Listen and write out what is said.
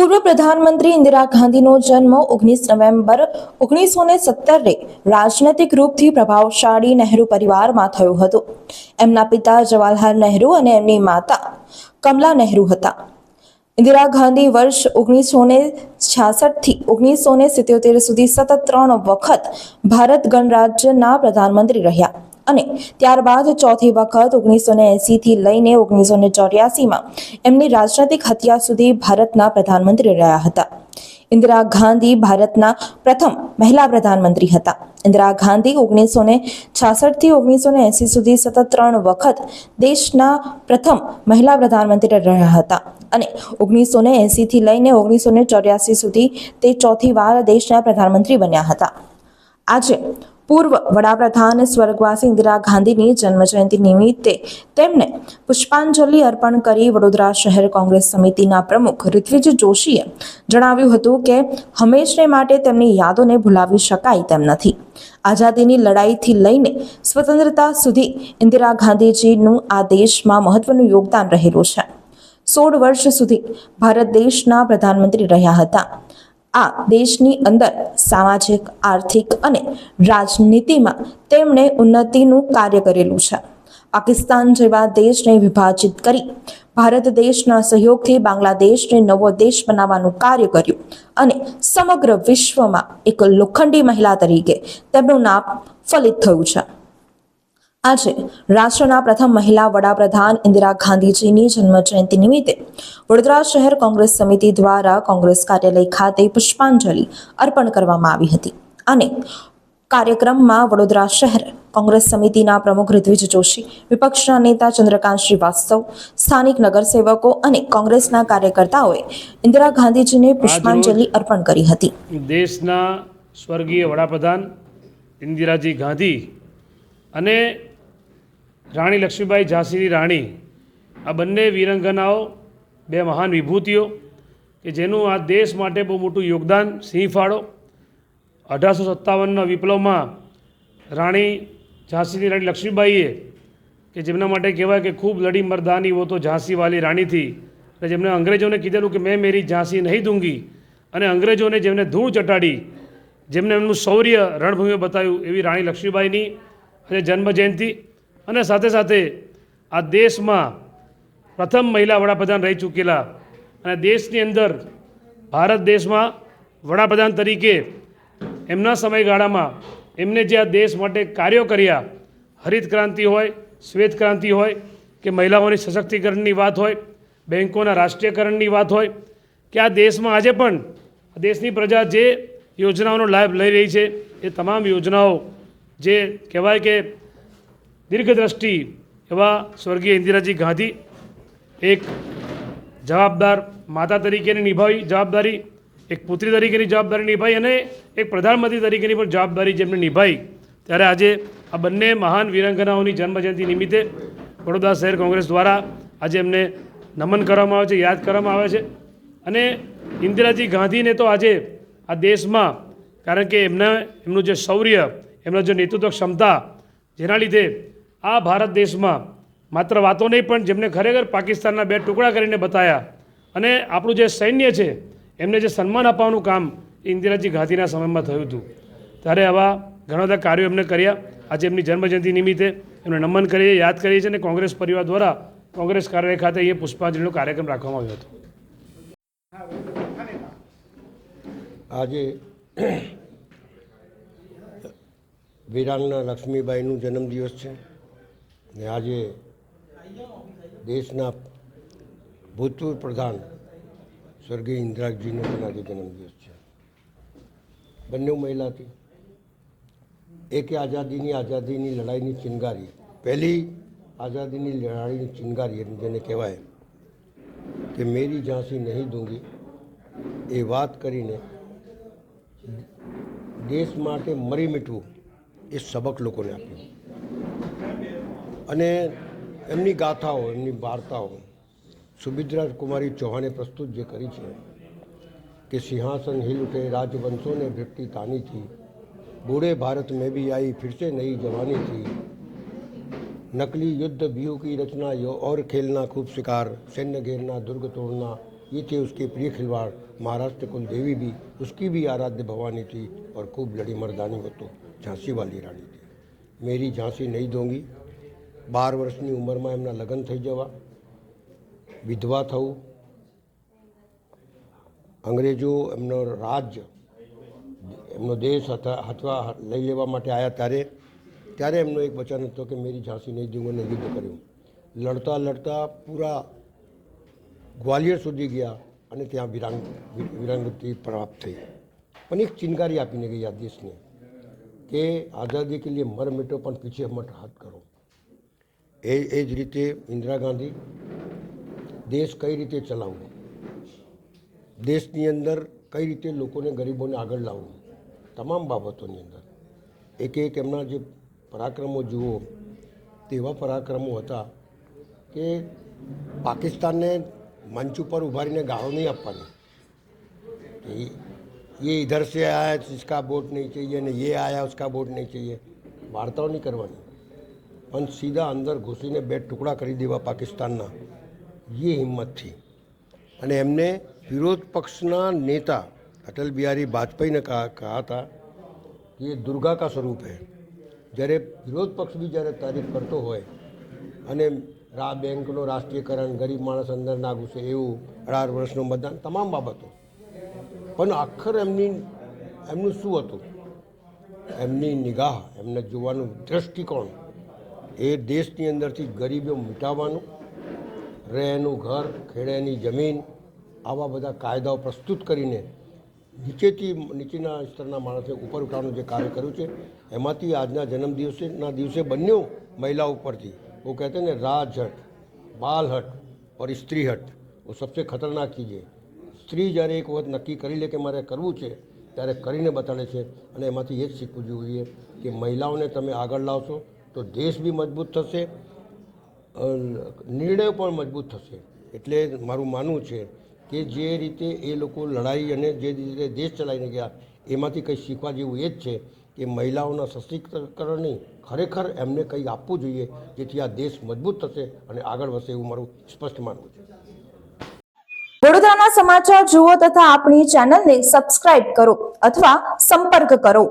પૂર્વ પ્રધાનમંત્રી ઇન્દિરા ગાંધીનો જન્મ ઓગણીસ નવેમ્બર ઓગણીસો ને સત્તરે રાજનૈતિક રૂપથી પ્રભાવશાળી નહેરુ પરિવારમાં થયો હતો. એમના પિતા જવાહરલાલ નહેરુ અને એમની માતા કમલા નહેરુ હતા. ઇન્દિરા ગાંધી વર્ષ ઓગણીસો ને છાસઠથી ઓગણીસો ને સિત્યોતેર સુધી સતત ત્રણ વખત ભારત ગણરાજ્યના પ્રધાનમંત્રી રહ્યા. અને ત્યારબાદ ચોથી વખત ઓગણીસો ને એંસીથી લઈને ઓગણીસો ને ચોર્યાસીમાં એમની રાજનૈતિક હત્યા સુધી ભારતના પ્રધાનમંત્રી રહ્યા હતા. ઇન્દિરા ગાંધી ભારતના પ્રથમ મહિલા પ્રધાનમંત્રી હતા. ઇન્દિરા ગાંધી ઓગણીસો ને છાસઠથી ઓગણીસો ને એંસી સુધી સતત ત્રણ વખત દેશના પ્રથમ મહિલા પ્રધાનમંત્રી રહ્યા હતા અને ઓગણીસો ને એંસીથી લઈને ઓગણીસો ને ચોર્યાસી સુધી તે ચોથી વાર દેશના પ્રધાનમંત્રી બન્યા હતા. આજે પૂર્વ વડાપ્રધાન સ્વર્ગવાસી ઇન્દિરા ગાંધીની જન્મજયંતિ નિમિત્તે તેમને પુષ્પાંજલિ અર્પણ કરી વડોદરા શહેર કોંગ્રેસ સમિતિના પ્રમુખ ઋત્વિજ જોશીએ જણાવ્યું હતું કે, હંમેશને માટે તેમની યાદોને ભૂલાવી શકાય તેમ નથી. આઝાદીની લડાઈથી લઈને સ્વતંત્રતા સુધી ઇન્દિરા ગાંધીજીનું આ દેશમાં મહત્વનું યોગદાન રહેલું છે. સોળ વર્ષ સુધી ભારત દેશના પ્રધાનમંત્રી રહ્યા હતા. આ દેશની અંદર સામાજિક, આર્થિક અને રાજનીતિમાં તેમણે ઉન્નતિનું કાર્ય કરેલું છે. પાકિસ્તાન જેવા દેશને વિભાજિત કરી ભારત દેશના સહયોગથી બાંગ્લાદેશને નવો દેશ બનાવવાનું કાર્ય કર્યું અને સમગ્ર વિશ્વમાં એક લોખંડી મહિલા તરીકે તેમનું નામ ફલિત થયું છે. આજે રાષ્ટ્રના પ્રથમ મહિલા વડાપ્રધાન ઇન્દિરા ગાંધીજીની જન્મજયંતિ નિમિત્તે વડોદરા શહેર કોંગ્રેસ સમિતિ દ્વારા કોંગ્રેસ કાર્યાલય ખાતે પુષ્પાંજલિ અર્પણ કરવામાં આવી હતી. અને કાર્યક્રમમાં વડોદરા શહેર કોંગ્રેસ સમિતિના પ્રમુખ ઋત્વિજ જોશી વિપક્ષના નેતા ચંદ્રકાંત શ્રીવાસ્તવ સ્થાનિક નગરસેવકો અને કોંગ્રેસના કાર્યકર્તાઓએ ઇન્દિરા ગાંધીજીને પુષ્પાંજલિ અર્પણ કરી હતી. દેશના સ્વર્ગીય વડાપ્રધાન ઇન્દિરાજી ગાંધી અને રાણી લક્ષ્મીબાઈ ઝાંસીની રાણી. આ બંને વીરંગનાઓ, બે મહાન વિભૂતિઓ કે જેનું આ દેશ માટે બહુ મોટું યોગદાન સિંહ ફાળો અઢારસો સત્તાવનના વિપ્લવમાં રાણી ઝાંસીની રાણી લક્ષ્મીબાઈએ કે જેમના માટે કહેવાય કે ખૂબ લડી મરદાની વો તો ઝાંસી રાણીથી. અને જેમણે અંગ્રેજોને કીધેલું કે મેં મેરી ઝાંસી નહીં દૂંગી. અને અંગ્રેજોને જેમને ધૂળ ચટાડી, જેમને એમનું શૌર્ય રણભૂમિએ બતાવ્યું એવી રાણી લક્ષ્મીબાઈની આજે જન્મજયંતિ અને સાથે સાથે આ દેશમાં પ્રથમ મહિલા વડાપ્રધાન રહી ચૂકેલા અને દેશની અંદર ભારત દેશમાં વડાપ્રધાન તરીકે એમના સમયગાળામાં એમને જે આ દેશ માટે કાર્યો કર્યા, હરિત ક્રાંતિ હોય, શ્વેત ક્રાંતિ હોય, કે મહિલાઓની સશક્તિકરણની વાત હોય બેન્કોના રાષ્ટ્રીયકરણની વાત હોય, કે આ દેશમાં આજે પણ દેશની પ્રજા જે યોજનાઓનો લાભ લઈ રહી છે, એ તમામ યોજનાઓ જે કહેવાય કે દીર્ઘદ્રષ્ટિ એવા સ્વર્ગીય ઇન્દિરાજી ગાંધી એક જવાબદાર માતા તરીકેની નિભાવી જવાબદારી, એક પુત્રી તરીકેની જવાબદારી નિભાઈ અને એક પ્રધાનમંત્રી તરીકેની પણ જવાબદારી જેમણે નિભાઈ ત્યારે આજે આ બંને મહાન વીરાંગનાઓની જન્મજયંતિ નિમિત્તે વડોદરા શહેર કોંગ્રેસ દ્વારા આજે એમને નમન કરવામાં આવે છે, યાદ કરવામાં આવે છે. અને ઇન્દિરાજી ગાંધીને તો આજે આ દેશમાં, કારણ કે એમના, એમનું જે શૌર્ય, એમનો જે નેતૃત્વ ક્ષમતા, જેના લીધે આ ભારત દેશમાં માત્ર વાતો નહીં, પણ જેમને ખરેખર પાકિસ્તાનના બે ટુકડા કરીને બતાવ્યા અને આપણું જે સૈન્ય છે, એમને જે સન્માન આપવાનું કામ એ ઇન્દિરાજી ગાંધીના સમયમાં થયું હતું. ત્યારે આવા ઘણા બધા કાર્યો એમને કર્યા. આજે એમની જન્મજયંતિ નિમિત્તે એમને નમન કરીએ, યાદ કરીએ છીએ અને કોંગ્રેસ પરિવાર દ્વારા કોંગ્રેસ કાર્યાલય ખાતે અહીંયા પુષ્પાંજલિનો કાર્યક્રમ રાખવામાં આવ્યો હતો. આજે વીરાંગના લક્ષ્મીબાઈનું જન્મદિવસ છે. ને આજે દેશના ભૂતપૂર્વ પ્રધાન સ્વર્ગીય ઇન્દિરાજીનો પણ આજે જન્મદિવસ છે. બંને મહિલા હતી એકે આઝાદીની આઝાદીની લડાઈની ચિનગારી. પહેલી આઝાદીની લડાઈની ચિનગારી જેને કહેવાય કે મેરી ઝાંસી નહીં દૂંગી. એ વાત કરીને દેશ માટે મરી મીઠવું એ સબક લોકોને આપ્યું. અને એમની ગાથાઓ એમની વાર્તાઓ સુભિદ્રા કુમારી ચૌહાણે પ્રસ્તુત જે કરી છે કે સિંહાસન હિલ ઉઠે રાજવંશો ને ભ્રષ્ટી તાની थी बूढ़े भारत में भी आई फिर से नई जवानी थी नकली युद्ध व्यूह की रचना यो और खेलना खूब शिकार सैन्य घेरना दुर्ग तोड़ना ये थे उसके प्रिय खिलवाड़ महाराष्ट्र कुल देवी भी उसकी भी आराध्य भवानी थी और खूब लड़ी मर्दानी वो तो ઝાંસી વાલી રાણી હતી મેરી ઝાંસી નહીં દોંગી બાર વર્ષની ઉંમરમાં એમના લગ્ન થઈ જવા, વિધવા થવું, અંગ્રેજો એમનો રાજ્ય એમનો દેશ હતા, હાથવા લઈ લેવા માટે આવ્યા ત્યારે ત્યારે એમનો એક વચન હતો કે મેરી ઝાંસી નહીં દઉં અને યુદ્ધ કર્યું. લડતા લડતા પૂરા ગ્વાલિયર સુધી ગયા અને ત્યાં વિરાંગ, વિરાંગતિ પ્રાપ્ત થઈ. પણ એક ચિનગારી આપીને ગઈ આ દેશને કે આઝાદી કે લીએ મર મિટો, પણ પીછે મત હાથ કરો. એ એ જ રીતે ઇન્દિરા ગાંધી દેશ કઈ રીતે ચલાવવો દેશની અંદર કઈ રીતે લોકોને ગરીબોને આગળ લાવવું તમામ બાબતોની અંદર એક એક એમના જે પરાક્રમો જુઓ તેવા પરાક્રમો હતા કે પાકિસ્તાનને મંચ ઉપર ઉભારીને ગાળો નહીં આપવાની કે ये इधर से आया तो इसका वोट नहीं चाहिए ने ये आया उसका वोट नहीं चाहिए વાર્તાઓ નહીં કરવાની પણ સીધા અંદર ઘૂસીને બે ટુકડા કરી દેવા પાકિસ્તાનના. એ હિંમતથી અને એમને વિરોધ પક્ષના નેતા અટલ બિહારી વાજપેયીને કહા કહા હતા કે દુર્ગા કા સ્વરૂપ છે જ્યારે વિરોધ પક્ષ બી જ્યારે તારીફ કરતો હોય અને રા બેંકનો રાષ્ટ્રીયકરણ, ગરીબ માણસ અંદર ના ઘૂસે એવું અઢાર વર્ષનું મતદાન, તમામ બાબતો. પણ આખર એમની, એમનું શું હતું? એમની નિગાહ, એમને જોવાનું દૃષ્ટિકોણ એ દેશની અંદરથી ગરીબીઓ મિટાવવાનું રહેનું ઘર ખેડેની જમીન આવા બધા કાયદાઓ પ્રસ્તુત કરીને નીચેથી નીચેના સ્તરના માણસે ઉપર ઉઠાવવાનું જે કાર્ય કર્યું છે એમાંથી આજના જન્મ દિવસેના દિવસે બન્યું મહિલા ઉપરથી वो कहते हैं ना राज हट बाल हट और स्त्री हट वो सबसे खतरनाक चीज़ है સ્ત્રી જ્યારે એક વખત નક્કી કરી લે કે મારે કરવું છે ત્યારે કરીને બતાડે છે અને એમાંથી એ જ શીખવું જોઈએ કે મહિલાઓને તમે આગળ લાવશો તો દેશ બી મજબૂત થશે નિર્ણયો પણ મજબૂત થશે. એટલે મારું માનવું છે કે જે રીતે એ લોકો લડાઈ અને જે રીતે દેશ ચલાવીને ગયા, એમાંથી કંઈ શીખવા જેવું એ જ છે કે મહિલાઓના સશક્તિકરણની ખરેખર એમને કંઈ આપવું જોઈએ જેથી આ દેશ મજબૂત થશે અને આગળ વધશે એવું મારું સ્પષ્ટ માનવું છે. વડોદરાના સમાચાર જુઓ તથા આપણી ચેનલને સબસ્ક્રાઇબ કરો અથવા સંપર્ક કરો.